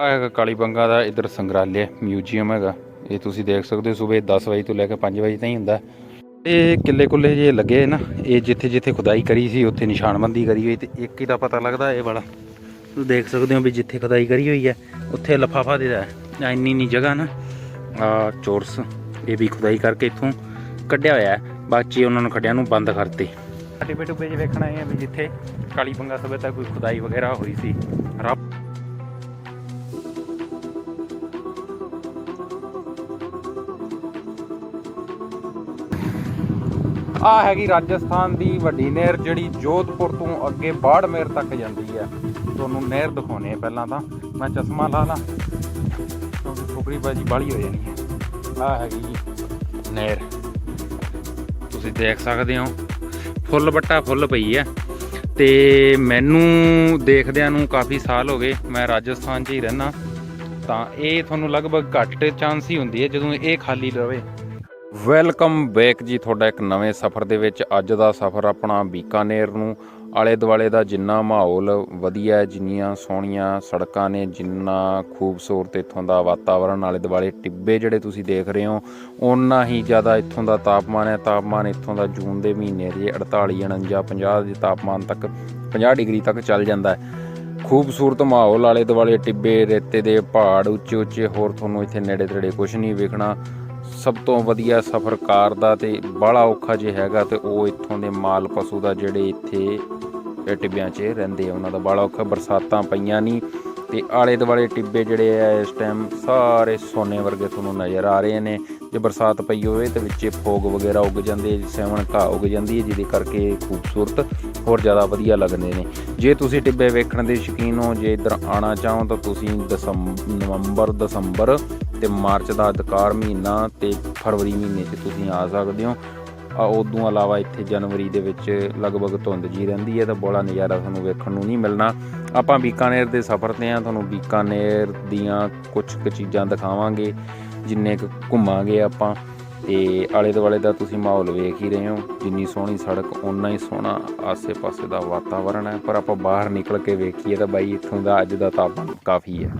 ਆ ਹੈਗਾ ਕਾਲੀ ਬੰਗਾ ਦਾ ਇਧਰ ਸੰਗਰਾਲੇ ਮਿਊਜ਼ੀਅਮ ਹੈਗਾ। ਇਹ ਤੁਸੀਂ ਦੇਖ ਸਕਦੇ ਹੋ, ਸਵੇਰ 10 ਵਜੇ ਤੋਂ ਲੈ ਕੇ 5 ਵਜੇ ਤਾਈਂ ਹੁੰਦਾ। ਇਹ ਕਿੱਲੇ ਕੁੱਲੇ ਜੇ ਲੱਗੇ ਨਾ, ਇਹ ਜਿੱਥੇ ਜਿੱਥੇ ਖੁਦਾਈ ਕਰੀ ਸੀ, ਉੱਥੇ ਨਿਸ਼ਾਨਬੰਦੀ ਕਰੀ ਹੋਈ ਤੇ ਇੱਕ ਹੀ ਦਾ ਪਤਾ ਲੱਗਦਾ ਇਹ ਵਾਲਾ। ਤੁਸੀਂ ਦੇਖ ਸਕਦੇ ਹੋ ਵੀ ਜਿੱਥੇ ਖੁਦਾਈ ਕਰੀ ਹੋਈ ਹੈ, ਉੱਥੇ ਲਫਾਫਾ ਦੇ ਹੈ। ਆਹ ਇੰਨੀ ਇੰਨੀ ਜਗ੍ਹਾ ਨਾ, ਆ ਚੋਰਸ, ਇਹ ਵੀ ਖੁਦਾਈ ਕਰਕੇ ਇੱਥੋਂ ਕੱਢਿਆ ਹੋਇਆ ਹੈ। ਬਾਕੀ ਉਹਨਾਂ ਨੂੰ ਖੱਡਿਆਂ ਨੂੰ ਬੰਦ ਕਰਤੇ। ਟਿੱਬੇ ਟੁੱਬੇ ਜੇ ਵੇਖਣਾ ਇਹ ਆ ਵੀ ਜਿੱਥੇ ਕਾਲੀ ਬੰਗਾ ਸਭਿਅਤਾ ਕੋਈ ਖੁਦਾਈ ਵਗੈਰਾ ਹੋਈ ਸੀ। ਰੱਬ ਆ ਹੈਗੀ ਰਾਜਸਥਾਨ ਦੀ ਵੱਡੀ ਨਹਿਰ, ਜਿਹੜੀ ਜੋਧਪੁਰ ਤੋਂ ਅੱਗੇ ਬਾੜਮੇਰ ਤੱਕ ਜਾਂਦੀ ਹੈ। ਤੁਹਾਨੂੰ ਨਹਿਰ ਦਿਖਾਉਣੇ ਆ ਪਹਿਲਾਂ ਤਾਂ। ਮੈਂ ਚਸ਼ਮਾ ਲਾ ਲਾਂ। ਕਿਉਂਕਿ ਫੁਕਰੀ ਬਾਜੀ ਬਾਲੀ ਹੋ ਜਾਣੀ ਹੈ। ਆ ਹੈਗੀ ਜੀ ਨਹਿਰ। ਤੁਸੀਂ ਦੇਖ ਸਕਦੇ ਹੋ, ਫੁੱਲ ਬੱਟਾ ਫੁੱਲ ਪਈ ਹੈ। ਤੇ ਮੈਨੂੰ ਦੇਖਦਿਆਂ ਨੂੰ ਕਾਫੀ ਸਾਲ ਹੋ ਗਏ, ਮੈਂ ਰਾਜਸਥਾਨ 'ਚ ਹੀ ਰਹਿਣਾ ਤਾਂ ਇਹ ਤੁਹਾਨੂੰ ਲਗਭਗ ਘੱਟ ਚਾਂਸ ਹੀ ਹੁੰਦੀ ਹੈ, ਜਦੋਂ ਇਹ ਖਾਲੀ ਰਵੇ। ਵੈਲਕਮ ਬੈਕ ਜੀ ਤੁਹਾਡਾ ਇੱਕ ਨਵੇਂ ਸਫ਼ਰ ਦੇ ਵਿੱਚ। ਅੱਜ ਦਾ ਸਫ਼ਰ ਆਪਣਾ ਬੀਕਾਨੇਰ ਨੂੰ। ਆਲੇ ਦੁਆਲੇ ਦਾ ਜਿੰਨਾ ਮਾਹੌਲ ਵਧੀਆ ਹੈ, ਜਿੰਨੀਆਂ ਸੋਹਣੀਆਂ ਸੜਕਾਂ ਨੇ ਜਿੰਨਾ ਖੂਬਸੂਰਤ ਇੱਥੋਂ ਦਾ ਵਾਤਾਵਰਣ ਆਲੇ ਦੁਆਲੇ ਟਿੱਬੇ ਜਿਹੜੇ ਤੁਸੀਂ ਦੇਖ ਰਹੇ ਹੋ ਉਨਾ ਹੀ ਜ਼ਿਆਦਾ ਇੱਥੋਂ ਦਾ ਤਾਪਮਾਨ ਹੈ। ਤਾਪਮਾਨ ਇੱਥੋਂ ਦਾ ਜੂਨ ਦੇ ਮਹੀਨੇ ਦੇ 48 49 50 ਦੇ ਤਾਪਮਾਨ ਤੱਕ 50 ਡਿਗਰੀ ਤੱਕ ਚੱਲ ਜਾਂਦਾ ਹੈ। ਖੂਬਸੂਰਤ ਮਾਹੌਲ ਆਲੇ ਦੁਆਲੇ ਟਿੱਬੇ ਰੇਤੇ ਦੇ ਪਹਾੜ ਉੱਚੇ ਉੱਚੇ ਹੋਰ ਤੁਹਾਨੂੰ ਇੱਥੇ ਨੇੜੇ ਤੇੜੇ ਕੁਝ ਨਹੀਂ ਵੇਖਣਾ। ਸਭ ਤੋਂ ਵਧੀਆ ਸਫ਼ਰ ਕਾਰ ਦਾ ਤੇ ਬੜਾ ਔਖਾ ਜੇ ਹੈਗਾ ਤੇ ਉਹ ਇੱਥੋਂ ਦੇ ਮਾਲ ਪਸ਼ੂ ਦਾ ਜਿਹੜੇ ਇੱਥੇ ਟਿੱਬਿਆਂ 'ਚ ਰਹਿੰਦੇ ਆ, ਉਹਨਾਂ ਦਾ ਬੜਾ ਔਖਾ, ਬਰਸਾਤਾਂ ਪਈਆਂ ਨਹੀਂ ਤੇ ਆਲੇ ਦੁਆਲੇ ਟਿੱਬੇ ਜਿਹੜੇ ਆ ਇਸ ਟਾਈਮ ਸਾਰੇ ਸੋਨੇ ਵਰਗੇ ਤੁਹਾਨੂੰ ਨਜ਼ਰ ਆ ਰਹੇ ਨੇ। ਜੇ ਬਰਸਾਤ ਪਈ ਹੋਵੇ ਤੇ ਵਿੱਚੇ ਫੋਗ ਵਗੈਰਾ ਉੱਗ ਜਾਂਦੇ, ਸੈਵਣ ਘਾਹ ਉੱਗ ਜਾਂਦੀ ਹੈ, ਜਿਹਦੇ ਕਰਕੇ ਖੂਬਸੂਰਤ ਹੋਰ ਜ਼ਿਆਦਾ ਵਧੀਆ ਲੱਗਦੇ ਨੇ। ਜੇ ਤੁਸੀਂ ਟਿੱਬੇ ਵੇਖਣ ਦੇ ਸ਼ੌਕੀਨ ਹੋ, ਜੇ ਇੱਧਰ ਆਣਾ ਚਾਹੋ ਤਾਂ ਤੁਸੀਂ ਦਸੰਬ ਨਵੰਬਰ, ਦਸੰਬਰ ਤੇ ਮਾਰਚ ਦਾ ਅਧਿਕਾਰ ਮਹੀਨਾ ਤੇ ਫਰਵਰੀ ਮਹੀਨੇ 'ਚ ਤੁਸੀਂ ਆ ਸਕਦੇ ਹੋ। ਆ ਉਦੋਂ ਇਲਾਵਾ ਇੱਥੇ ਜਨਵਰੀ ਦੇ ਵਿੱਚ ਲਗਭਗ ਧੁੰਦ ਜੀ ਰਹਿੰਦੀ ਹੈ ਤਾਂ ਬੜਾ ਨਜ਼ਾਰਾ ਤੁਹਾਨੂੰ ਵੇਖਣ ਨੂੰ ਨਹੀਂ ਮਿਲਣਾ। ਆਪਾਂ ਬੀਕਾਨੇਰ ਦੇ ਸਫ਼ਰ ਤੇ ਆ ਤੁਹਾਨੂੰ ਬੀਕਾਨੇਰ ਦੀਆਂ ਕੁਝ ਕੁ ਚੀਜ਼ਾਂ ਦਿਖਾਵਾਂਗੇ, ਜਿੰਨੇ ਕੁ ਘੁੰਮਾਂਗੇ ਆਪਾਂ। ਤੇ ਆਲੇ ਦੁਆਲੇ ਦਾ ਤੁਸੀਂ ਮਾਹੌਲ ਵੇਖ ਹੀ ਰਹੇ ਹੋ, ਜਿੰਨੀ ਸੋਹਣੀ ਸੜਕ, ਓਨਾ ਹੀ ਸੋਹਣਾ ਆਸੇ-ਪਾਸੇ ਦਾ ਵਾਤਾਵਰਣ ਹੈ। ਪਰ ਆਪਾਂ ਬਾਹਰ ਨਿਕਲ ਕੇ ਵੇਖੀਏ ਤਾਂ ਬਾਈ, ਇੱਥੋਂ ਦਾ ਅੱਜ ਦਾ ਤਾਪਮਾਨ ਕਾਫੀ ਹੈ।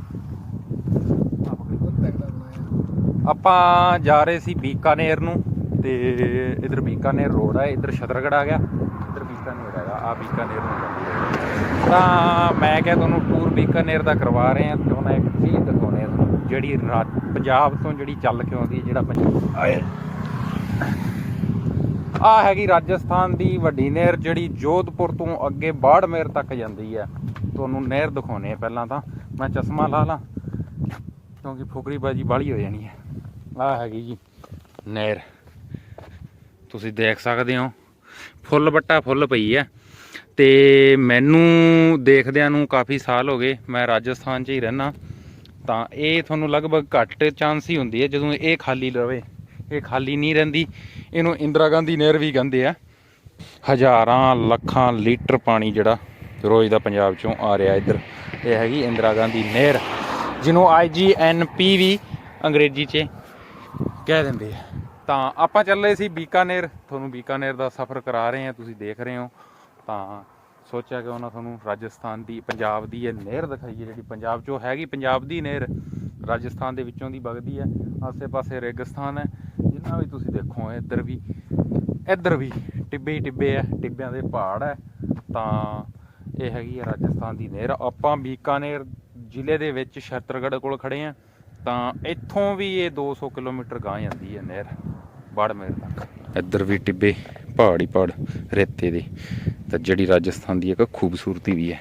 ਆਪਾਂ ਜਾ ਰਹੇ ਸੀ ਬੀਕਾਨੇਰ ਨੂੰ ਤੇ ਇਧਰ ਬੀਕਾਨੇਰ ਰੋਡ ਹੈ ਇਧਰ ਛਤਰਗੜ ਆ ਗਿਆ ਇਧਰ ਬੀਕਾਨੇਰ ਹੈਗਾ ਆ ਬੀਕਾਨੇਰ ਨੂੰ। ਤਾਂ ਮੈਂ ਕਿਹਾ ਤੁਹਾਨੂੰ ਟੂਰ ਬੀਕਾਨੇਰ ਦਾ ਕਰਵਾ ਰਹੇ ਹਾਂ ਤੇ ਉਹਨਾਂ ਇੱਕ ਚੀਜ਼ ਦਿਖਾਉਣੇ ਆ ਤੁਹਾਨੂੰ ਜਿਹੜੀ ਪੰਜਾਬ ਤੋਂ ਜਿਹੜੀ ਚੱਲ ਕੇ ਆਉਂਦੀ ਹੈ ਜਿਹੜਾ ਪੰਜਾਬ ਆਏ। ਆ ਹੈਗੀ ਰਾਜਸਥਾਨ ਦੀ ਵੱਡੀ ਨਹਿਰ ਜਿਹੜੀ ਜੋਧਪੁਰ ਤੋਂ ਅੱਗੇ ਬਾੜਮੇਰ ਤੱਕ ਜਾਂਦੀ ਹੈ। ਤੁਹਾਨੂੰ ਨਹਿਰ ਦਿਖਾਉਣੇ ਆ ਪਹਿਲਾਂ ਤਾਂ। ਮੈਂ ਚਸ਼ਮਾ ਲਾ ਲਾਂ। ਕਿਉਂਕਿ ਫੁਕਰੀ ਬਾਜੀ ਬਾਲੀ ਹੋ ਜਾਣੀ ਹੈ। ਆ ਹੈਗੀ ਜੀ ਨਹਿਰ। ਤੁਸੀਂ ਦੇਖ ਸਕਦੇ ਹੋ, ਫੁੱਲ ਬੱਟਾ ਫੁੱਲ ਪਈ ਹੈ। ਤੇ ਮੈਨੂੰ ਦੇਖਦਿਆਂ ਨੂੰ ਕਾਫੀ ਸਾਲ ਹੋ ਗਏ, ਮੈਂ ਰਾਜਸਥਾਨ 'ਚ ਹੀ ਰਹਿਣਾ ਤਾਂ ਇਹ ਤੁਹਾਨੂੰ ਲਗਭਗ ਘੱਟ ਚਾਂਸ ਹੀ ਹੁੰਦੀ ਹੈ, ਜਦੋਂ ਇਹ ਖਾਲੀ ਰਵੇ। ਇਹ ਖਾਲੀ ਨਹੀਂ ਰਹਿੰਦੀ, ਇਹਨੂੰ ਇੰਦਰਾ ਗਾਂਧੀ ਨਹਿਰ ਵੀ ਕਹਿੰਦੇ ਆ। ਹਜ਼ਾਰਾਂ, ਲੱਖਾਂ ਲੀਟਰ ਪਾਣੀ ਜਿਹੜਾ ਰੋਜ਼ ਦਾ ਪੰਜਾਬ ਚੋਂ ਆ ਰਿਹਾ ਇੱਧਰ। ਇਹ ਹੈਗੀ ਇੰਦਰਾ ਗਾਂਧੀ ਨਹਿਰ। ਜਿਹਨੂੰ ਆਈਜੀਐਨਪੀ ਵੀ ਅੰਗਰੇਜ਼ੀ 'ਚ ਕਹਿ ਦਿੰਦੇ ਆ। ਤਾਂ ਆਪਾਂ ਚੱਲੇ ਸੀ ਬੀਕਾਨੇਰ। ਤੁਹਾਨੂੰ ਬੀਕਾਨੇਰ ਦਾ ਸਫ਼ਰ ਕਰਾ ਰਹੇ ਹਾਂ, ਤੁਸੀਂ ਦੇਖ ਰਹੇ ਹੋ। ਤਾਂ ਸੋਚਿਆ ਕਿ ਉਹਨਾਂ ਤੁਹਾਨੂੰ ਰਾਜਸਥਾਨ ਦੀ, ਪੰਜਾਬ ਦੀ ਇਹ ਨਹਿਰ ਦਿਖਾਈਏ, ਜਿਹੜੀ ਪੰਜਾਬ 'ਚੋਂ ਹੈਗੀ, ਪੰਜਾਬ ਦੀ ਨਹਿਰ। ਰਾਜਸਥਾਨ ਦੇ ਵਿੱਚੋਂ ਦੀ ਵਗਦੀ ਹੈ, ਆਸੇ-ਪਾਸੇ ਰੇਗਿਸਤਾਨ ਹੈ। ਜਿੰਨਾ ਵੀ ਤੁਸੀਂ ਦੇਖੋ, ਇੱਧਰ ਵੀ ਇੱਧਰ ਵੀ ਟਿੱਬੇ ਹੀ ਟਿੱਬੇ ਹੈ, ਟਿੱਬਿਆਂ ਦੇ ਪਹਾੜ ਹੈ। ਤਾਂ ਇਹ ਹੈਗੀ ਹੈ ਰਾਜਸਥਾਨ ਦੀ ਨਹਿਰ। ਆਪਾਂ ਬੀਕਾਨੇਰ ਜ਼ਿਲ੍ਹੇ ਦੇ ਵਿੱਚ ਛਤਰਗੜ੍ਹ ਕੋਲ ਖੜੇ ਆ ਤਾਂ ਇੱਥੋਂ ਵੀ ਇਹ 200 ਕਿਲੋਮੀਟਰ ਗਾਂ ਜਾਂਦੀ ਹੈ ਨਹਿਰ, ਬਾੜਮੇਰ ਤੱਕ। ਇੱਧਰ ਵੀ ਟਿੱਬੇ, ਪਹਾੜ ਹੀ ਪਹਾੜ, ਰੇਤੇ ਦੇ, ਤਾਂ ਜਿਹੜੀ ਰਾਜਸਥਾਨ ਦੀ ਇੱਕ ਖੂਬਸੂਰਤੀ ਵੀ ਹੈ।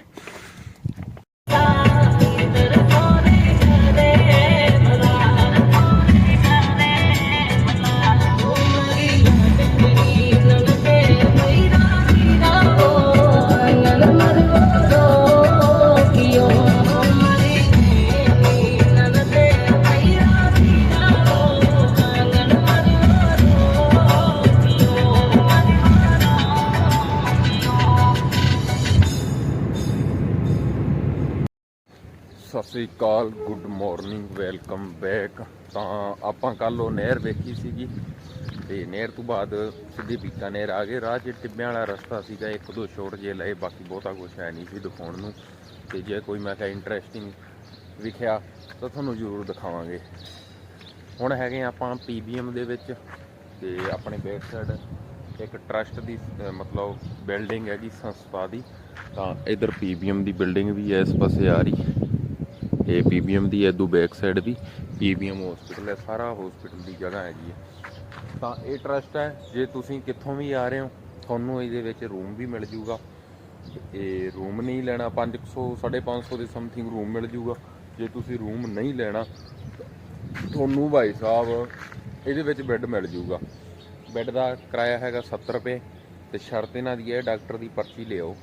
ਅਕਾਲ ਗੁੱਡ ਮਾਰਨਿੰਗ, ਵੈਲਕਮ ਬੈਕ। ਤਾਂ ਆਪਾਂ ਕੱਲ ਉਹ ਨਹਿਰ ਵੇਖੀ ਸੀਗੀ, ਤੇ ਨਹਿਰ ਤੋਂ ਬਾਅਦ ਸਿੱਧੀ ਬੀਕਾਨੇਰ ਆ ਗਏ। ਰਾਹ 'ਚ ਟਿੱਬਿਆਂ ਵਾਲਾ ਰਸਤਾ ਸੀਗਾ, ਇੱਕ ਦੋ ਛੋਟ ਜੇ ਲਏ, ਬਾਕੀ ਬਹੁਤਾ ਕੁਝ ਹੈ ਨਹੀਂ ਸੀ ਦਿਖਾਉਣ ਨੂੰ। ਤੇ ਜੇ ਕੋਈ ਮੈਂ ਕਿਹਾ ਇੰਟਰਸਟਿੰਗ ਵਿਖਿਆ, ਤਾਂ ਤੁਹਾਨੂੰ ਜ਼ਰੂਰ ਦਿਖਾਵਾਂਗੇ। ਹੁਣ ਹੈਗੇ ਆ ਆਪਾਂ ਪੀਬੀਐਮ ਦੇ ਵਿੱਚ, ਤੇ ਆਪਣੇ ਬੈਕ ਸਾਈਡ ਇੱਕ ਟਰਸਟ ਦੀ ਮਤਲਬ ਬਿਲਡਿੰਗ ਹੈਗੀ ਸੰਸਥਾ ਦੀ। ਤਾਂ ਇਧਰ ਪੀਬੀਐਮ ਦੀ ਬਿਲਡਿੰਗ ਵੀ ਹੈ, ਇਸ ਪਾਸੇ ਆ ਰਹੀ। ਇਹ ਪੀਬੀਐਮ ਦੀ ਹੈ ਦੂ ਬੈਕ ਸਾਈਡ ਵੀ ਪੀਬੀਐਮ ਹਸਪੀਟਲ ਹੈ ਸਾਰਾ ਹਸਪੀਟਲ ਦੀ ਜਗ੍ਹਾ ਹੈਗੀ ਹੈ। ਤਾਂ ਇਹ ਟਰਸਟ ਹੈ, ਜੇ ਤੁਸੀਂ ਕਿੱਥੋਂ ਵੀ ਆ ਰਹੇ ਹੋ, ਤੁਹਾਨੂੰ ਇਹਦੇ ਵਿੱਚ ਰੂਮ ਵੀ ਮਿਲ ਜੂਗਾ। ਇਹ ਰੂਮ ਨਹੀਂ ਲੈਣਾ 500 550 ਦੇ ਸਮਥਿੰਗ ਰੂਮ ਮਿਲ ਜੂਗਾ। ਜੇ ਤੁਸੀਂ ਰੂਮ ਨਹੀਂ ਲੈਣਾ, ਤੁਹਾਨੂੰ ਭਾਈ ਸਾਹਿਬ ਇਹਦੇ ਵਿੱਚ ਬੈੱਡ ਮਿਲ ਜੂਗਾ। ਬੈੱਡ ਦਾ ਕਿਰਾਇਆ ਹੈਗਾ 70 ਰੁਪਏ, ਤੇ ਸ਼ਰਤ ਇਹਨਾਂ ਦੀ ਹੈ ਡਾਕਟਰ ਦੀ ਪਰਚੀ ਲਿਓ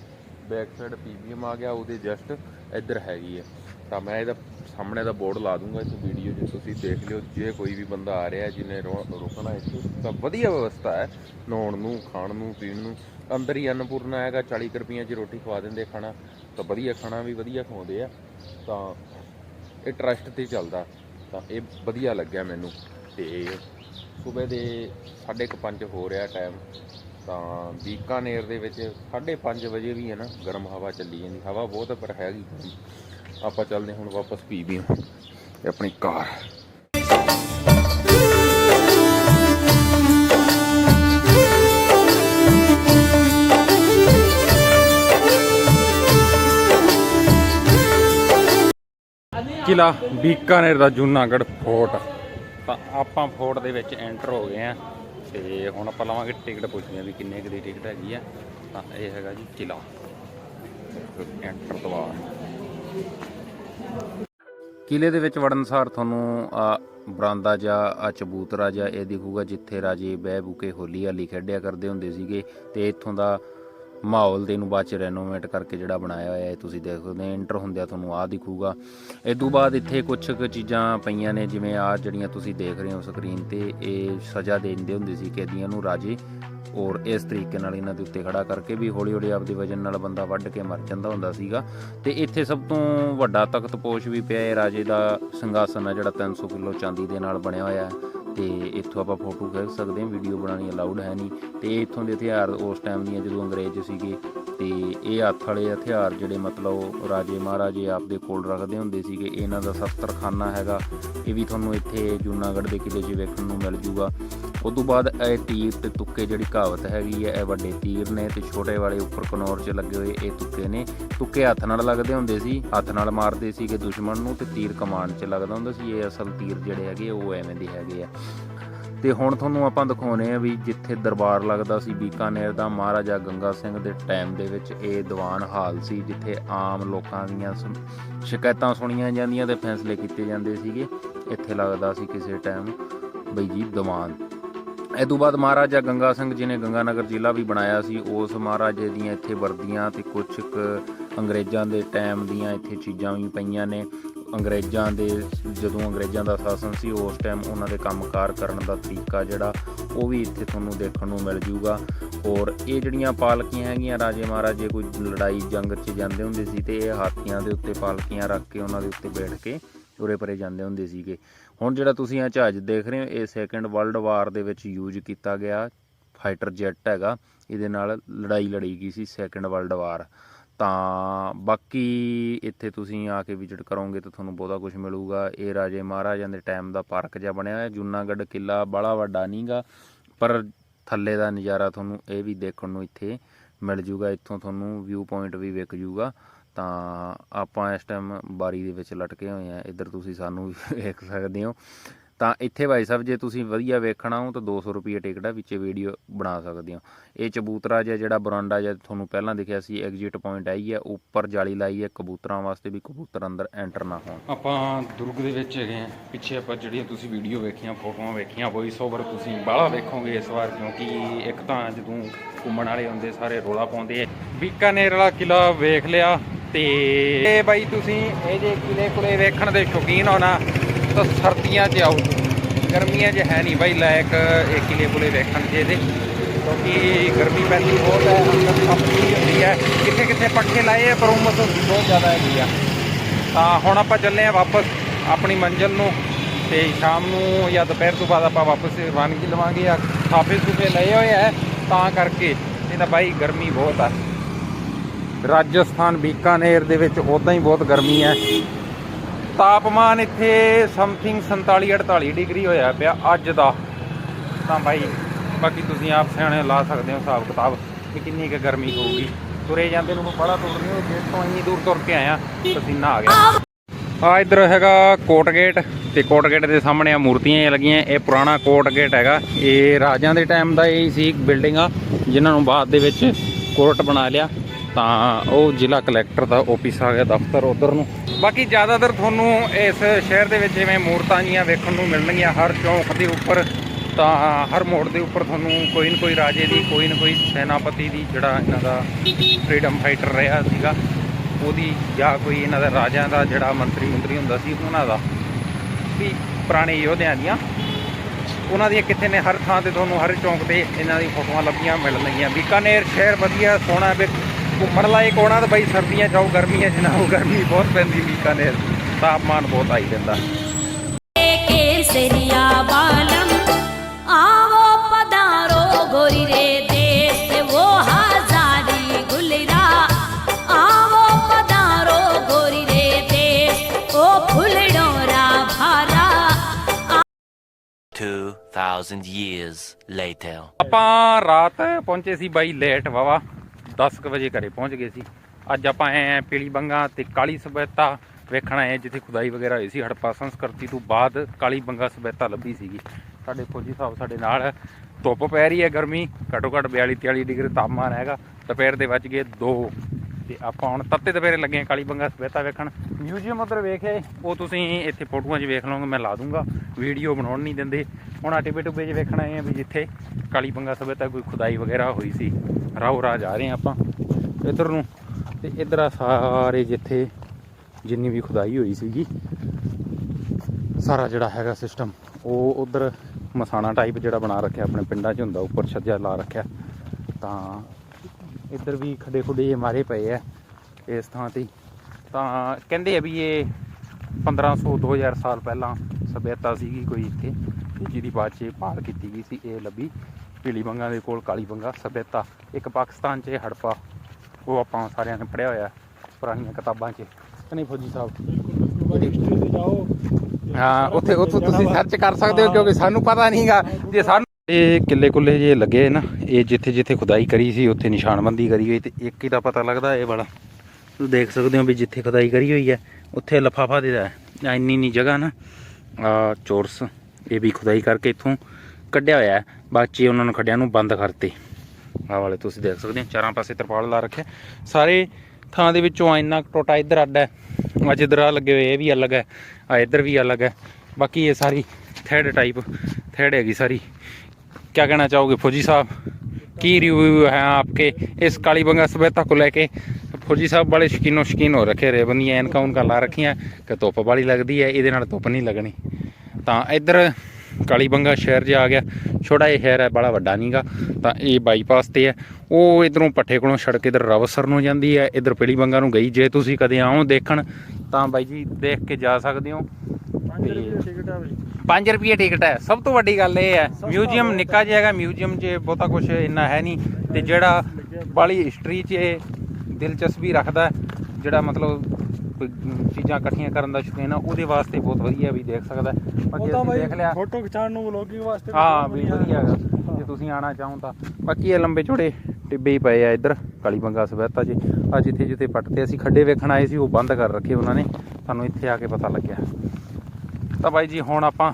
ਬੈਕ ਸਾਈਡ ਪੀਵੀਐਮ ਆ ਗਿਆ, ਉਹਦੇ ਜਸਟ ਇੱਧਰ ਹੈਗੀ ਹੈ। ਤਾਂ ਮੈਂ ਇਹਦਾ ਸਾਹਮਣੇ ਦਾ ਬੋਰਡ ਲਾ ਦੂੰਗਾ, ਇਸ ਵੀਡੀਓ 'ਚ ਤੁਸੀਂ ਦੇਖ ਲਿਓ, ਜੇ ਕੋਈ ਵੀ ਬੰਦਾ ਆ ਰਿਹਾ ਜਿਹਨੇ ਰੋ- ਰੁਕਣਾ ਇੱਥੇ ਤਾਂ ਵਧੀਆ ਵਿਵਸਥਾ ਹੈ, ਨਹਾਉਣ ਨੂੰ, ਖਾਣ ਨੂੰ, ਪੀਣ ਨੂੰ, ਅੰਦਰ ਹੀ ਅੰਨਪੂਰਨਾ ਹੈਗਾ 40 ਕੁ ਰੁਪਈਆਂ 'ਚ ਰੋਟੀ ਖਵਾ ਦਿੰਦੇ ਖਾਣਾ, ਤਾਂ ਵਧੀਆ ਖਾਣਾ ਵੀ ਵਧੀਆ ਖਵਾਉਂਦੇ ਆ, ਤਾਂ ਇਹ ਟਰਸਟ ਤੇ ਚੱਲਦਾ, ਤਾਂ ਇਹ ਵਧੀਆ ਲੱਗਿਆ ਮੈਨੂੰ, ਤੇ ਸਵੇਰ ਦੇ 5:30 ਹੋ ਰਿਹਾ ਟਾਈਮ ਤਾਂ ਬੀਕਾਨੇਰ ਦੇ ਵਿੱਚ 5:30 ਵਜੇ ਵੀ ਹੈ ਨਾ, ਗਰਮ ਹਵਾ ਚੱਲੀ ਜਾਂਦੀ, ਹਵਾ ਬਹੁਤ ਪਰ ਹੈਗੀ। ਆਪਾਂ ਚੱਲਦੇ ਹੁਣ ਵਾਪਸ ਪੀ ਵੀ ਆਪਣੀ ਕਾਰ। ਕਿਲਾ ਬੀਕਾਨੇਰ ਦਾ ਜੂਨਾਗੜ੍ਹ ਫੋਰਟ। ਤਾਂ ਆਪਾਂ ਫੋਰਟ ਦੇ ਵਿੱਚ ਐਂਟਰ ਹੋ ਗਏ ਆ ਤੇ ਹੁਣ ਆਪਾਂ ਲਵਾਂਗੇ ਟਿਕਟ ਪੁੱਛਦੇ ਆ ਵੀ ਕਿੰਨੇ ਕੁ ਦੀ ਟਿਕਟ ਹੈਗੀ ਆ। ਤਾਂ ਇਹ ਹੈਗਾ ਜੀ ਕਿਲਾ। ਐਂਟਰ ਦਵਾਰ ਕਿਲੇ ਦੇ ਵਿੱਚ ਵੜਨ ਸਾਰ ਤੁਹਾਨੂੰ ਆ ਬਰਾਂਦਾ ਜਾਂ ਆ ਚਬੂਤਰਾ ਜਾਂ ਇਹ ਦਿਖੂਗਾ ਜਿੱਥੇ ਰਾਜੇ ਬਹਿ ਬੁਕੇ ਹੋਲੀ ਹਾਲੀ ਖੇਡਿਆ ਕਰਦੇ ਹੁੰਦੇ ਸੀਗੇ ਤੇ ਇੱਥੋਂ ਦਾ ਮਾਹੌਲ ਦੇ ਨੂੰ ਬਾਅਦ ਚ ਰੈਨੋਵੇਟ ਕਰਕੇ ਜਿਹੜਾ ਬਣਾਇਆ ਹੋਇਆ ਹੈ ਤੁਸੀਂ ਦੇਖ ਸਕਦੇ ਹੋ ਐਂਟਰ ਹੁੰਦਿਆਂ ਤੁਹਾਨੂੰ ਆ ਦਿਖੂਗਾ। ਇਸ ਤੋਂ ਬਾਅਦ ਇੱਥੇ ਕੁਝ ਕੁ ਚੀਜ਼ਾਂ ਪਈਆਂ ਨੇ, ਜਿਵੇਂ ਆ ਜਿਹੜੀਆਂ ਤੁਸੀਂ ਦੇਖ ਰਹੇ ਹੋ ਸਕਰੀਨ ਤੇ, ਇਹ ਸਜ਼ਾ ਦੇਂਦੇ ਹੁੰਦੇ ਸੀ ਕੈਦੀਆਂ ਨੂੰ ਰਾਜੇ। ਔਰ ਇਸ ਤਰੀਕੇ ਨਾਲ ਇਹਨਾਂ ਦੇ ਉੱਤੇ ਖੜਾ ਕਰਕੇ ਵੀ ਹੌਲੀ ਹੌਲੀ ਆਪਦੇ ਵਜਨ ਨਾਲ ਬੰਦਾ ਵੱਢ ਕੇ ਮਰ ਜਾਂਦਾ ਹੁੰਦਾ ਸੀਗਾ। ਤੇ ਇੱਥੇ ਸਭ ਤੋਂ ਵੱਡਾ ਤਖਤ ਪੋਸ਼ ਵੀ ਪਿਆ ਹੈ ਰਾਜੇ ਦਾ ਸਿੰਘਾਸਨ ਹੈ ਜਿਹੜਾ 300 ਕਿਲੋ ਚਾਂਦੀ ਦੇ ਨਾਲ ਬਣਿਆ ਹੋਇਆ ਹੈ। ਤੇ ਇੱਥੋਂ ਆਪਾਂ ਫੋਟੋ ਖਿੱਚ ਸਕਦੇ ਹਾਂ ਵੀਡੀਓ ਬਣਾਉਣੀ ਅਲਾਉਡ ਹੈ ਨਹੀਂ। ਤੇ ਇੱਥੋਂ ਦੇ ਹਥਿਆਰ ਉਸ ਟਾਈਮ ਦੀਆਂ ਜਦੋਂ ਅੰਗਰੇਜ਼ ਸੀਗੇ, ਤੇ ਇਹ ਹੱਥ ਵਾਲੇ ਹਥਿਆਰ ਜਿਹੜੇ ਮਤਲਬ ਰਾਜੇ ਮਹਾਰਾਜੇ ਆਪਦੇ ਕੋਲ ਰੱਖਦੇ ਹੁੰਦੇ ਸੀਗੇ, ਇਹਨਾਂ ਦਾ ਸ਼ਸਤਰਖਾਨਾ ਹੈਗਾ। ਇਹ ਵੀ ਤੁਹਾਨੂੰ ਇੱਥੇ ਜੂਨਾਗੜ੍ਹ ਦੇ ਕਿਲੇ 'ਚ ਵੇਖਣ ਨੂੰ ਮਿਲ ਜੂਗਾ। ਉਸ ਤੋਂ ਬਾਅਦ ਇਹ ਤੀਰ ਤੇ ਤੁੱਕੇ ਜਿਹੜੀ ਕਹਾਵਤ ਹੈਗੀ ਹੈ, ਇਹ ਵੱਡੇ ਤੀਰ ਨੇ ਤੇ ਛੋਟੇ ਵਾਲੇ ਉੱਪਰ ਕਨੌਰ 'ਚ ਲੱਗੇ ਹੋਏ ਇਹ ਤੁੱਕੇ ਨੇ। ਤੁੱਕੇ ਹੱਥ ਨਾਲ ਲੱਗਦੇ ਹੁੰਦੇ ਸੀ, ਹੱਥ ਨਾਲ ਮਾਰਦੇ ਸੀਗੇ ਦੁਸ਼ਮਣ ਨੂੰ ਤੇ ਤੀਰ ਕਮਾਨ 'ਚ ਲੱਗਦਾ ਹੁੰਦਾ ਸੀ। ਇਹ ਅਸਲ ਤੀਰ ਜਿਹੜੇ ਹੈਗੇ, ਉਹ ਐਵੇਂ ਦੇ ਹੈਗੇ ਆ। ਤੇ ਹੁਣ ਤੁਹਾਨੂੰ ਆਪਾਂ ਦਿਖਾਉਨੇ ਆ ਵੀ ਜਿੱਥੇ ਦਰਬਾਰ ਲੱਗਦਾ ਸੀ ਬੀਕਾਨੇਰ ਦਾ, ਮਹਾਰਾਜਾ ਗੰਗਾ ਸਿੰਘ ਦੇ ਟਾਈਮ ਦੇ ਵਿੱਚ ਇਹ ਦੀਵਾਨ ਹਾਲ ਸੀ, ਜਿੱਥੇ ਆਮ ਲੋਕਾਂ ਦੀਆਂ ਸ਼ਿਕਾਇਤਾਂ ਸੁਣੀਆਂ ਜਾਂਦੀਆਂ ਤੇ ਫੈਸਲੇ ਕੀਤੇ ਜਾਂਦੇ ਸੀਗੇ। ਇੱਥੇ ਲੱਗਦਾ ਸੀ ਕਿਸੇ ਟਾਈਮ ਬਈ ਜੀ ਦੀਵਾਨ। ਇਹ ਤੋਂ ਬਾਅਦ ਮਹਾਰਾਜਾ ਗੰਗਾ ਸਿੰਘ ਜੀ ਨੇ ਗੰਗਾਨਗਰ ਜ਼ਿਲ੍ਹਾ ਵੀ ਬਣਾਇਆ ਸੀ, ਉਸ ਮਹਾਰਾਜੇ ਦੀਆਂ ਇੱਥੇ ਵਰਦੀਆਂ ਤੇ ਕੁਝ ਅੰਗਰੇਜ਼ਾਂ ਦੇ ਟਾਈਮ ਦੀਆਂ ਇੱਥੇ ਚੀਜ਼ਾਂ ਵੀ ਪਈਆਂ ਨੇ। ਅੰਗਰੇਜ਼ਾਂ ਦੇ ਜਦੋਂ ਅੰਗਰੇਜ਼ਾਂ ਦਾ ਸ਼ਾਸਨ ਸੀ, ਉਸ ਟਾਈਮ ਉਹਨਾਂ ਦੇ ਕੰਮਕਾਰ ਕਰਨ ਦਾ ਤਰੀਕਾ ਜਿਹੜਾ, ਉਹ ਵੀ ਇੱਥੇ ਤੁਹਾਨੂੰ ਦੇਖਣ ਨੂੰ ਮਿਲ ਜੂਗਾ। ਔਰ ਇਹ ਜਿਹੜੀਆਂ ਪਾਲਕੀਆਂ ਹੈਗੀਆਂ, ਰਾਜੇ ਮਹਾਰਾਜੇ ਕੋਈ ਲੜਾਈ ਜੰਗ 'ਚ ਜਾਂਦੇ ਹੁੰਦੇ ਸੀ ਤੇ ਇਹ ਹਾਥੀਆਂ ਦੇ ਉੱਤੇ ਪਾਲਕੀਆਂ ਰੱਖ ਕੇ ਉਹਨਾਂ ਦੇ ਉੱਤੇ ਬੈਠ ਕੇ ਉਰੇ ਪਰੇ ਜਾਂਦੇ ਹੁੰਦੇ ਸੀਗੇ। ਹੁਣ ਜਿਹੜਾ ਤੁਸੀਂ ਇਹ ਜਹਾਜ਼ ਦੇਖ ਰਹੇ ਹੋ, ਇਹ ਸੈਕੰਡ ਵਰਲਡ ਵਾਰ ਦੇ ਵਿੱਚ ਯੂਜ਼ ਕੀਤਾ ਗਿਆ ਫਾਈਟਰ ਜੈਟ ਹੈਗਾ। ਇਹਦੇ ਨਾਲ ਲੜਾਈ ਲੜੀ ਗਈ ਸੀ ਸੈਕੰਡ ਵਰਲਡ ਵਾਰ ਤਾਂ ਬਾਕੀ ਇੱਥੇ ਤੁਸੀਂ ਆ ਕੇ ਵਿਜ਼ਿਟ ਕਰੋਗੇ ਤਾਂ ਤੁਹਾਨੂੰ ਬਹੁਤਾ ਕੁਝ ਮਿਲੂਗਾ। ਇਹ ਰਾਜੇ ਮਹਾਰਾਜਾਂ ਦੇ ਟਾਈਮ ਦਾ ਪਾਰਕ ਜਿਹਾ ਬਣਿਆ ਹੋਇਆ। ਜੂਨਾਗੜ੍ਹ ਕਿਲਾ ਬੜਾ ਵੱਡਾ ਨਹੀਂਗਾ, ਪਰ ਥੱਲੇ ਦਾ ਨਜ਼ਾਰਾ ਤੁਹਾਨੂੰ ਇਹ ਵੀ ਦੇਖਣ ਨੂੰ ਇੱਥੇ ਮਿਲ ਜੂਗਾ। ਇੱਥੋਂ ਤੁਹਾਨੂੰ ਵਿਊ ਪੁਆਇੰਟ ਵੀ ਵਿਕ ਜੂਗਾ। ਤਾਂ ਆਪਾਂ ਇਸ ਟਾਈਮ ਬਾਰੀ ਦੇ ਵਿੱਚ ਲਟਕੇ ਹੋਏ ਆ ਇੱਧਰ ਤੁਸੀਂ ਸਾਨੂੰ ਵੀ ਵੇਖ ਸਕਦੇ ਹੋ। ਤਾਂ ਇੱਥੇ ਭਾਈ ਸਾਹਿਬ, ਜੇ ਤੁਸੀਂ ਵਧੀਆ ਵੇਖਣਾ ਹੋ ਤਾਂ 200 ਰੁਪਏ ਟਿਕਟ ਆ, ਵਿੱਚੇ ਵੀਡੀਓ ਬਣਾ ਸਕਦੇ ਹੋ। ਇਹ ਚਬੂਤਰਾ ਜਿਹਾ ਜਿਹੜਾ ਬਰਾਂਡਾ ਜਿਹਾ ਤੁਹਾਨੂੰ ਪਹਿਲਾਂ ਦਿਖਿਆ ਸੀ ਐਗਜ਼ਿਟ ਪੁਆਇੰਟ ਆਈ ਹੈ ਉੱਪਰ ਜਾਲੀ ਲਾਈ ਹੈ ਕਬੂਤਰਾਂ ਵਾਸਤੇ ਵੀ, ਕਬੂਤਰ ਅੰਦਰ ਐਂਟਰ ਨਾ ਹੋਣ। ਆਪਾਂ ਦੁਰਗ ਦੇ ਵਿੱਚ ਹੈਗੇ ਆ ਪਿੱਛੇ ਆਪਾਂ ਜਿਹੜੀਆਂ ਤੁਸੀਂ ਵੀਡੀਓ ਵੇਖੀਆਂ, ਫੋਟੋਆਂ ਵੇਖੀਆਂ ਵੌਇਸ ਓਵਰ ਤੁਸੀਂ ਬਾਹਲਾ ਵੇਖੋਗੇ ਇਸ ਵਾਰ, ਕਿਉਂਕਿ ਇੱਕ ਤਾਂ ਜਦੋਂ ਘੁੰਮਣ ਵਾਲੇ ਹੁੰਦੇ, ਸਾਰੇ ਰੋਲਾ ਪਾਉਂਦੇ ਆ। ਬੀਕਾਨੇਰ ਵਾਲਾ ਕਿਲਾ ਵੇਖ ਲਿਆ ਤੇ ਬਾਈ ਤੁਸੀਂ, ਇਹ ਜੇ ਕਿਲੇ ਕੁਲੇ ਵੇਖਣ ਦੇ ਸ਼ੌਕੀਨ ਹੋ ਨਾ ਤਾਂ ਸਰਦੀਆਂ 'ਚ ਆਓ ਗਰਮੀਆਂ 'ਚ ਹੈ ਨਹੀਂ ਬਾਈ, ਲਾਇਕ ਇਹ ਕਿਲੇ ਕੁਲੇ ਵੇਖਣ ਦੇ ਇਹਦੇ। ਕਿਉਂਕਿ ਗਰਮੀ ਪੈਂਦੀ ਬਹੁਤ ਹੈ, ਅੰਦਰ ਤਪਦੀ ਹੁੰਦੀ ਹੈ। ਕਿੱਥੇ ਕਿੱਥੇ ਪੱਖੇ ਲਾਏ ਆ, ਪਰ ਉਮਸ ਬਹੁਤ ਜ਼ਿਆਦਾ ਹੈਗੀ ਆ। ਤਾਂ ਹੁਣ ਆਪਾਂ ਚੱਲੇ ਆ ਵਾਪਸ ਆਪਣੀ ਮੰਜ਼ਿਲ ਨੂੰ ਤੇ ਸ਼ਾਮ ਨੂੰ ਜਾਂ ਦੁਪਹਿਰ ਤੋਂ ਬਾਅਦ ਆਪਾਂ ਵਾਪਸ ਰਵਾਨਗੀ ਲਵਾਂਗੇ ਆ। ਸਾਫੇ ਸੁਫੇ ਲਏ ਹੋਏ ਆ, ਤਾਂ ਕਰਕੇ ਇਹ ਤਾਂ ਬਾਈ ਗਰਮੀ ਬਹੁਤ ਆ। ਰਾਜਸਥਾਨ ਬੀਕਾਨੇਰ ਦੇ ਵਿੱਚ ਉਦਾਂ ਹੀ ਬਹੁਤ ਗਰਮੀ ਹੈ। ਤਾਪਮਾਨ ਇੱਥੇ ਸਮਥਿੰਗ 47 48 ਡਿਗਰੀ ਹੋਇਆ ਪਿਆ ਅੱਜ ਦਾ। ਤਾਂ ਭਾਈ ਬਾਕੀ ਤੁਸੀਂ ਆਪ ਸਿਆਣੇ ਲਾ ਸਕਦੇ ਹੋ ਹਿਸਾਬ ਕਿਤਾਬ ਕਿ ਕਿੰਨੀ ਕੁ ਗਰਮੀ ਹੋਊਗੀ। ਤੁਰੇ ਜਾਂਦੇ ਨੂੰ ਬੜਾ ਤੁਰ ਨਹੀਂ ਹੋ ਗੇਟ ਤੋਂ ਇੰਨੀ ਦੂਰ ਤੁਰ ਕੇ ਆਇਆ ਪਸੀਨਾ ਆ ਗਿਆ। ਆ ਇੱਧਰ ਹੈਗਾ ਕੋਟ ਗੇਟ ਤੇ ਕੋਟ ਗੇਟ ਦੇ ਸਾਹਮਣੇ ਆ ਮੂਰਤੀਆਂ ਜਿਹੀਆਂ ਲੱਗੀਆਂ, ਇਹ ਪੁਰਾਣਾ ਕੋਟ ਗੇਟ ਹੈਗਾ। ਇਹ ਰਾਜਾਂ ਦੇ ਟਾਈਮ ਦਾ ਇਹ ਸੀ ਬਿਲਡਿੰਗ ਆ, ਜਿਨ੍ਹਾਂ ਨੂੰ ਬਾਅਦ ਦੇ ਵਿੱਚ ਕੋਰਟ ਬਣਾ ਲਿਆ। ਤਾਂ ਉਹ ਜ਼ਿਲ੍ਹਾ ਕਲੈਕਟਰ ਦਾ ਆਫਿਸ ਆ ਗਿਆ, ਦਫ਼ਤਰ ਉਧਰ ਨੂੰ। ਬਾਕੀ ਜ਼ਿਆਦਾਤਰ ਤੁਹਾਨੂੰ ਇਸ ਸ਼ਹਿਰ ਦੇ ਵਿੱਚ ਜਿਵੇਂ ਮੂਰਤਾਂ ਜੀਆਂ ਵੇਖਣ ਨੂੰ ਮਿਲਣਗੀਆਂ ਹਰ ਚੌਂਕ ਦੇ ਉੱਪਰ, ਤਾਂ ਹਰ ਮੋੜ ਦੇ ਉੱਪਰ ਤੁਹਾਨੂੰ ਕੋਈ ਨਾ ਕੋਈ ਰਾਜੇ ਦੀ, ਕੋਈ ਨਾ ਕੋਈ ਸੈਨਾਪਤੀ ਦੀ ਜਿਹੜਾ ਇਹਨਾਂ ਦਾ ਫਰੀडम ਫਾਈਟਰ ਰਿਹਾ ਸੀਗਾ, ਉਹਦੀ ਜਾਂ ਕੋਈ ਇਹਨਾਂ ਦਾ ਰਾਜਿਆਂ ਦਾ ਜਿਹੜਾ ਮੰਤਰੀ ਮੰਤਰੀ ਹੁੰਦਾ ਸੀ ਉਹਨਾਂ ਦਾ, ਵੀ ਪੁਰਾਣੇ ਯੋਧਿਆਂ ਦੀਆਂ। ਉਹਨਾਂ ਦੀਆਂ ਕਿੱਥੇ ਨੇ? ਹਰ ਥਾਂ ਤੇ ਤੁਹਾਨੂੰ ਹਰ ਚੌਂਕ ਤੇ ਇਹਨਾਂ ਦੀ ਫੋਟੋਆਂ ਲੱਭੀਆਂ, ਮਿਲਣਗੀਆਂ। ਬੀਕਾਨੇਰ ਸ਼ਹਿਰ ਵਧੀਆ, ਸੋਹਣਾ, ਵੀ ਘੁੰਮਣ ਲਾਇਕ ਹੋਣਾ ਤਾਂ ਬਈ ਸਰਦੀਆਂ ਜਾਓ ਗਰਮੀਆਂ ਚ ਨਾ ਹੋ ਗਰਮੀ ਬਹੁਤ ਪੈਂਦੀ ਬੀਕਾਨੇਰ ਤਾਪਮਾਨ ਬਹੁਤ ਆਈ ਜਾਂਦਾ ਕੇਸਰੀਆ ਬਾਲਮ ਗੋਰੀ ਰੇ years later. ਆਪਾਂ ਰਾਤ ਪਹੁੰਚੇ ਸੀ ਬਾਈ ਲੇਟ ਵਾਵਾ 10 ਕੁ ਵਜੇ ਘਰੇ ਪਹੁੰਚ ਗਏ ਸੀ। ਅੱਜ ਆਪਾਂ ਆਏ ਆਂ ਪੀਲੀ ਬੰਗਾ ਤੇ ਕਾਲੀ ਸਬੈਤਾ ਵੇਖਣ ਆਏ ਜਿੱਥੇ ਖੁਦਾਈ ਵਗੈਰਾ ਹੋਈ ਸੀ, ਹੜੱਪਾ ਸੰਸਕ੍ਰਿਤੀ ਤੋਂ ਬਾਅਦ ਕਾਲੀ ਬੰਗਾ ਸਬੈਤਾ ਲੱਭੀ ਸੀਗੀ। ਸਾਡੇ ਫੌਜੀ ਸਾਹਿਬ ਸਾਡੇ ਨਾਲ, ਧੁੱਪ ਪੈ ਰਹੀ ਹੈ ਗਰਮੀ, ਘੱਟੋ ਘੱਟ 42 43 ਡਿਗਰੀ ਤਾਪਮਾਨ ਹੈਗਾ, ਦੁਪਹਿਰ ਦੇ ਵੱਜ ਗਏ 2 ਤੇ ਆਪਾਂ ਹੁਣ ਤੱਤੇ ਦੁਪਹਿਰੇ ਲੱਗੇ ਆਂ ਕਾਲੀ ਬੰਗਾ ਸਬੈਤਾ ਵੇਖਣ। ਮਿਊਜ਼ੀਅਮ ਉਧਰ ਵੇਖੇ, ਉਹ ਤੁਸੀਂ ਇੱਥੇ ਫੋਟੋਆਂ 'ਚ ਵੇਖ ਲਓਗੇ, ਮੈਂ ਲਾ ਦੂੰਗਾ। ਵੀਡੀਓ ਬਣਾਉਣ ਨਹੀਂ ਦਿੰਦੇ। ਹੁਣ ਆ ਟਿੱਬੇ ਟੁੱਬੇ 'ਚ ਵੇਖਣ ਆਏ ਆ ਵੀ ਜਿੱਥੇ ਕਾਲੀ ਬੰਗਾ ਸਬੈਤਾ ਕੋਈ ਖੁਦਾਈ ਵਗੈਰਾ ਹੋਈ ਸੀ। ਰਾਹੋ ਰਾਹ ਜਾ ਰਹੇ ਆ ਆਪਾਂ ਇੱਧਰ ਨੂੰ ਤੇ ਇੱਧਰ ਆ ਸਾਰੇ ਜਿੱਥੇ ਜਿੰਨੀ ਵੀ ਖੁਦਾਈ ਹੋਈ ਸੀਗੀ, ਸਾਰਾ ਜਿਹੜਾ ਹੈਗਾ ਸਿਸਟਮ ਉਹ ਉਧਰ ਮਸਾਣਾ ਟਾਈਪ ਜਿਹੜਾ ਬਣਾ ਰੱਖਿਆ, ਆਪਣੇ ਪਿੰਡਾਂ 'ਚ ਹੁੰਦਾ, ਉੱਪਰ ਛੱਜਾ ਲਾ ਰੱਖਿਆ। ਤਾਂ ਇੱਧਰ ਵੀ ਖੱਡੇ ਖੁੱਡੇ ਜਿਹੇ ਮਾਰੇ ਪਏ ਆ ਇਸ ਥਾਂ ਤੇ। ਤਾਂ ਕਹਿੰਦੇ ਆ ਵੀ ਇਹ 1500 2000 ਸਾਲ ਪਹਿਲਾਂ ਸਭਿਅਤਾ ਸੀਗੀ ਕੋਈ ਇੱਥੇ, ਜਿਹਦੀ ਬਾਅਦ 'ਚ ਇਹ ਪਾਰ ਕੀਤੀ ਗਈ ਸੀ, ਇਹ ਲੱਭੀ। ਪੀਲੀ ਬੰਗਾ ਦੇ ਕੋਲ ਕਾਲੀ ਬੰਗਾ ਸਭਿਅਤਾ ਇੱਕ ਪਾਕਿਸਤਾਨ 'ਚ ਹੜਪਾ ਉਹ ਆਪਾਂ ਸਾਰਿਆਂ ਨੇ ਪੜਿਆ ਹੋਇਆ ਪੁਰਾਣੀਆਂ ਕਿਤਾਬਾਂ 'ਚ। ਨਹੀਂ ਫੌਜੀ ਸਾਹਿਬ ਹਾਂ ਉੱਥੇ ਉੱਥੇ ਤੁਸੀਂ ਸਰਚ ਕਰ ਸਕਦੇ ਹੋ ਕਿਉਂਕਿ ਸਾਨੂੰ ਪਤਾ ਨਹੀਂਗਾ ਜੇ ਸਾਨੂੰ ਇਹ ਕਿੱਲੇ ਕੁੱਲੇ ਜੇ ਲੱਗੇ ਨਾ ਇਹ ਜਿੱਥੇ ਜਿੱਥੇ ਖੁਦਾਈ ਕਰੀ ਸੀ ਉੱਥੇ ਨਿਸ਼ਾਨਬੰਦੀ ਕਰੀ ਹੋਈ ਤੇ ਇੱਕ ਹੀ ਦਾ ਪਤਾ ਲੱਗਦਾ ਇਹ ਵਾਲਾ। ਤੁਸੀਂ ਦੇਖ ਸਕਦੇ ਹੋ ਵੀ ਜਿੱਥੇ ਖੁਦਾਈ ਕਰੀ ਹੋਈ ਹੈ ਉੱਥੇ ਲਫਾਫਾ ਦੇਦਾ ਹੈ। ਇੰਨੀ ਇੰਨੀ ਜਗ੍ਹਾ ਨਾ ਆ ਚੋਰਸ ਇਹ ਵੀ ਖੁਦਾਈ ਕਰਕੇ ਇੱਥੋਂ ਕੱਢਿਆ ਹੋਇਆ ਬਾਕੀ ਉਹਨਾਂ ਨੂੰ ਖੱਡਿਆਂ ਨੂੰ ਬੰਦ ਕਰਤੇ। ਆ ਵਾਲੇ ਤੁਸੀਂ ਦੇਖ ਸਕਦੇ ਹੋ, ਚਾਰਾਂ ਪਾਸੇ ਤਰਪਾਲ ਲਾ ਰੱਖਿਆ। ਸਾਰੇ ਥਾਂ ਦੇ ਵਿੱਚੋਂ ਇੰਨਾ ਟੋਟਾ ਇੱਧਰ ਅੱਡ ਹੈ। ਅੱਜ ਇੱਧਰ ਆ ਲੱਗੇ ਹੋਏ, ਇਹ ਵੀ ਅਲੱਗ ਹੈ ਆ ਇੱਧਰ ਵੀ ਅਲੱਗ ਹੈ। ਬਾਕੀ ਇਹ ਸਾਰੀ ਥੈਡ ਟਾਈਪ ਥੈਡ ਹੈਗੀ ਸਾਰੀ। ਕਿਆ ਕਹਿਣਾ ਚਾਹੋਗੇ क्या कहना चाहोगे फौजी साहब की रिव्यू है आपके इस काली बंगा सभ्यता को लेके फौजी साहब बड़े शकीनो शकीन हो रखे रेबंदियां इनका ਲਾ ਰੱਖੀਆਂ, ਕਿ ਧੁੱਪ ਵਾਲੀ ਲੱਗਦੀ ਹੈ, ਇਹਦੇ ਨਾਲ ਧੁੱਪ ਨਹੀਂ ਲੱਗਣੀ। ਤਾਂ ਇੱਧਰ ਕਾਲੀ ਬੰਗਾ ਸ਼ਹਿਰ 'ਚ ਆ ਗਿਆ। ਛੋਟਾ ਇਹ ਸ਼ਹਿਰ ਹੈ ਬੜਾ ਵੱਡਾ ਨਹੀਂਗਾ ਤਾਂ ਇਹ ਬਾਈਪਾਸ ਤੇ ਹੈ। ਉਹ ਇਧਰੋਂ ਪੱਠੇ ਕੋਲੋਂ ਸੜਕ ਇਧਰ ਰਵਸਰ ਨੂੰ ਜਾਂਦੀ ਹੈ। ਇਧਰ ਪੀਲੀ ਬੰਗਾ ਨੂੰ ਗਈ। ਜੇ ਤੁਸੀਂ ਕਦੇ ਆਓ ਦੇਖਣ ਤਾਂ ਬਾਈ ਜੀ ਦੇਖ ਕੇ ਜਾ ਸਕਦੇ ਹੋ। 5 ਰੁਪਏ ਟਿਕਟ ਹੈ। ਸਭ ਤੋਂ ਵੱਡੀ ਗੱਲ ਇਹ ਹੈ। ਮਿਊਜ਼ੀਅਮ ਨਿੱਕਾ ਜਿਹਾ ਹੈਗਾ। ਮਿਊਜ਼ੀਅਮ 'ਚ ਬਹੁਤਾ ਕੁਝ ਇੰਨਾ ਹੈ ਨਹੀਂ। ਤੇ ਜਿਹੜਾ ਬਾਲੀ ਹਿਸਟਰੀ 'ਚ ਇਹ ਦਿਲਚਸਪੀ ਰੱਖਦਾ ਜਿਹੜਾ ਮਤਲਬ ਕੋਈ ਚੀਜ਼ਾਂ ਇਕੱਠੀਆਂ ਕਰਨ ਦਾ ਸ਼ੌਕੀਨ ਆ ਉਹਦੇ ਵਾਸਤੇ ਬਹੁਤ ਵਧੀਆ ਵੀ ਦੇਖ ਸਕਦਾ। ਬਾਕੀ ਅਸੀਂ ਦੇਖ ਲਿਆ। ਫੋਟੋ ਖਿਚਾਉਣ ਨੂੰ ਵਲੋਗਿੰਗ ਵਾਸਤੇ ਹਾਂ ਵੀ ਵਧੀਆ। ਹੈਗਾ। ਜੇ ਤੁਸੀਂ ਆਣਾ ਚਾਹੋ ਤਾਂ। ਬਾਕੀ ਇਹ ਲੰਬੇ ਚੌੜੇ ਟਿੱਬੇ ਹੀ ਪਏ ਆ ਇੱਧਰ ਕਾਲੀ ਬੰਗਾ ਸਵੈਤਾ ਜੀ। ਆ ਜਿੱਥੇ ਜਿੱਥੇ ਪੱਟਦੇ ਅਸੀਂ ਖੱਡੇ ਵੇਖਣ ਆਏ ਸੀ ਉਹ ਬੰਦ ਕਰ ਰੱਖੇ ਉਹਨਾਂ ਨੇ। ਸਾਨੂੰ ਇੱਥੇ ਆ ਕੇ ਪਤਾ ਲੱਗਿਆ। ਤਾਂ ਬਾਈ ਜੀ ਹੁਣ ਆਪਾਂ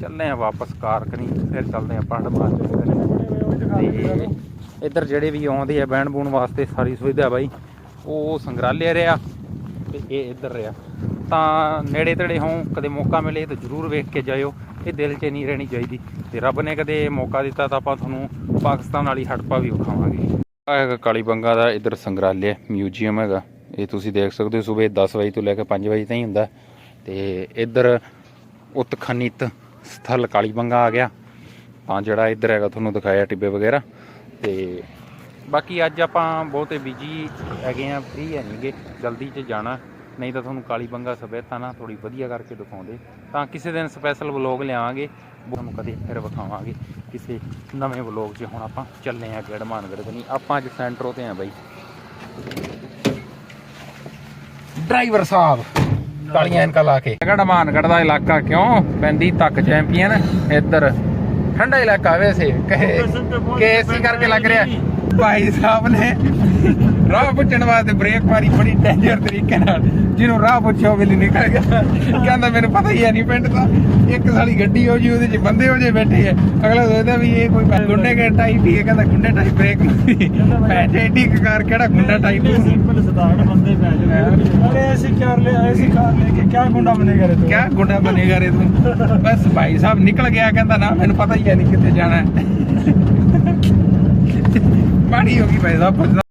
ਚੱਲਦੇ ਆ ਵਾਪਸ ਕਾਰ ਕਨੀ ਫਿਰ ਚੱਲਦੇ ਆ ਪੰਡ ਮਾਰ ਇੱਧਰ ਜਿਹੜੇ ਵੀ ਆਉਂਦੇ ਆ ਬਹਿਣ ਬੂਣ ਵਾਸਤੇ ਸਾਰੀ ਸੁਵਿਧਾ ਬਾਈ ਉਹ ਸੰਗਰਾਲੇ ਰਿਹਾ। ਤੇ ਇਹ ਇੱਧਰ ਰਿਹਾ। ਤਾਂ ਨੇੜੇ ਤੇੜੇ ਹੋਂ ਕਦੇ ਮੌਕਾ ਮਿਲੇ ਤਾਂ ਜ਼ਰੂਰ ਵੇਖ ਕੇ ਜਾਇਓ। ਇਹ ਦਿਲ 'ਚ ਨਹੀਂ ਰਹਿਣੀ ਚਾਹੀਦੀ। ਤੇ ਰੱਬ ਨੇ ਕਦੇ ਮੌਕਾ ਦਿੱਤਾ ਤਾਂ ਆਪਾਂ ਤੁਹਾਨੂੰ ਪਾਕਿਸਤਾਨ ਵਾਲੀ ਹੜਪਾ ਵੀ ਵਿਖਾਵਾਂਗੇ। ਆਹ ਹੈਗਾ ਕਾਲੀ ਬੰਗਾ ਦਾ ਇੱਧਰ ਸੰਗਰਾਲੇ ਮਿਊਜ਼ੀਅਮ ਹੈਗਾ। ਇਹ ਤੁਸੀਂ ਦੇਖ ਸਕਦੇ ਹੋ, ਸਵੇਰ 10 ਵਜੇ ਤੋਂ ਲੈ ਕੇ 5 ਵਜੇ ਤਾਈਂ ਹੁੰਦਾ। ਤੇ ਇੱਧਰ ਉਤਖਨਿਤ ਸਥਲ ਕਾਲੀ ਬੰਗਾ ਆ ਗਿਆ। ਤਾਂ ਜਿਹੜਾ ਇੱਧਰ ਹੈਗਾ, ਤੁਹਾਨੂੰ ਦਿਖਾਇਆ ਟਿੱਬੇ ਵਗੈਰਾ। ਤੇ ਬਾਕੀ ਅੱਜ ਆਪਾਂ ਬਹੁਤੇ ਬਿਜ਼ੀ ਹੈਗੇ ਆ ਫ੍ਰੀ ਹੈ ਨਹੀਂਗੇ ਜਲਦੀ 'ਚ ਜਾਣਾ ਨਹੀਂ ਤਾਂ ਤੁਹਾਨੂੰ ਕਾਲੀ ਬੰਗਾ ਸਭਿਅਤਾ ਨਾ ਥੋੜੀ ਵਧੀਆ ਕਰਕੇ ਦਿਖਾਉਂਦੇ। ਤਾਂ ਕਿਸੇ ਦਿਨ ਸਪੈਸ਼ਲ ਵਲੌਗ ਲਿਆਵਾਂਗੇ ਤੁਹਾਨੂੰ ਕਦੇ ਫਿਰ ਵਿਖਾਵਾਂਗੇ ਕਿਸੇ ਨਵੇਂ ਵਲੌਗ 'ਚ। ਹੁਣ ਆਪਾਂ ਚੱਲੇ ਆ ਗੜਮਾਨਗੜ ਕਨੀ। ਆਪਾਂ ਅੱਜ ਸੈਂਟਰੋ ਤੇ ਆ ਬਾਈ। ਡਰਾਈਵਰ ਸਾਹਿਬ ਕਾਲੀਆਂ ਇਨਕਾ ਲਾ ਕੇ। ਗੜ ਮਾਨਗੜ ਦਾ ਇਲਾਕਾ ਕਿਉਂ? ਪੈਂਦੀ ਤੱਕ ਚੈਂਪੀਅਨ ਇੱਧਰ। ਠੰਡਾ ਇਲਾਕਾ ਵੈਸੇ। ਕਹੇ ਕੇਸੀ ਕਰਕੇ ਲੱਗ ਰਿਹਾ। ਭਾਈ ਸਾਹਿਬ ਨੇ ਰਾਹ ਪੁੱਛਣ ਵਾਸਤੇ ਬ੍ਰੇਕ ਮਾਰੀ ਬੜੀ ਡੈਂਜਰ ਤਰੀਕੇ ਨਾਲ ਜਿਹਨੂੰ ਰਾਹ ਪੁੱਛਿਆ ਵੇਲੇ ਨਿਕਲ ਗਿਆ। ਕਹਿੰਦਾ ਮੈਨੂੰ ਪਤਾ ਹੀ ਨਹੀਂ ਪਿੰਡ ਦਾ। ਇੱਕ ਸਾਲੀ ਗੱਡੀ ਹੋ ਜੀ ਉਹਦੇ 'ਚ ਬੰਦੇ ਹੋ ਜੇ ਬੈਠੇ ਐ ਅਗਲਾ ਸੋਚਦਾ ਵੀ ਇਹ ਕੋਈ ਗੁੰਡੇ ਕੇ ਟਾਈਪ ਹੀ ਹੈ। ਕਹਿੰਦਾ ਗੁੰਡੇ ਟਾਈਪ ਬ੍ਰੇਕ ਮਾਰੀ। ਪੈਸੇ ਏਡੀ ਕਾਰ ਕਿਹੜਾ ਗੁੰਡਾ ਟਾਈਪ ਸਿੰਪਲ ਸਧਾਰਨ ਬੰਦੇ ਪੈ ਜਾਂਦੇ ਅਰੇ ਐਸੀ ਕਾਰ ਲੈ ਐਸੀ ਕਾਰ ਲੈ ਕੇ? ਕਿਆ ਗੁੰਡਾ ਬਣੇਗਾ ਰੇ ਤੂੰ? ਕਿਆ ਗੁੰਡਾ ਬਣੇਗਾ ਰੇ ਤੂੰ? ਬਸ ਭਾਈ ਸਾਹਿਬ ਨਿਕਲ ਗਿਆ। ਕਹਿੰਦਾ ਨਾ ਮੈਨੂੰ ਪਤਾ ਹੀ ਨਹੀਂ ਕਿੱਥੇ ਜਾਣਾ ਮਾੜੀ ਹੋ ਗਈ ਭਾਈ ਸਾਹਿਬ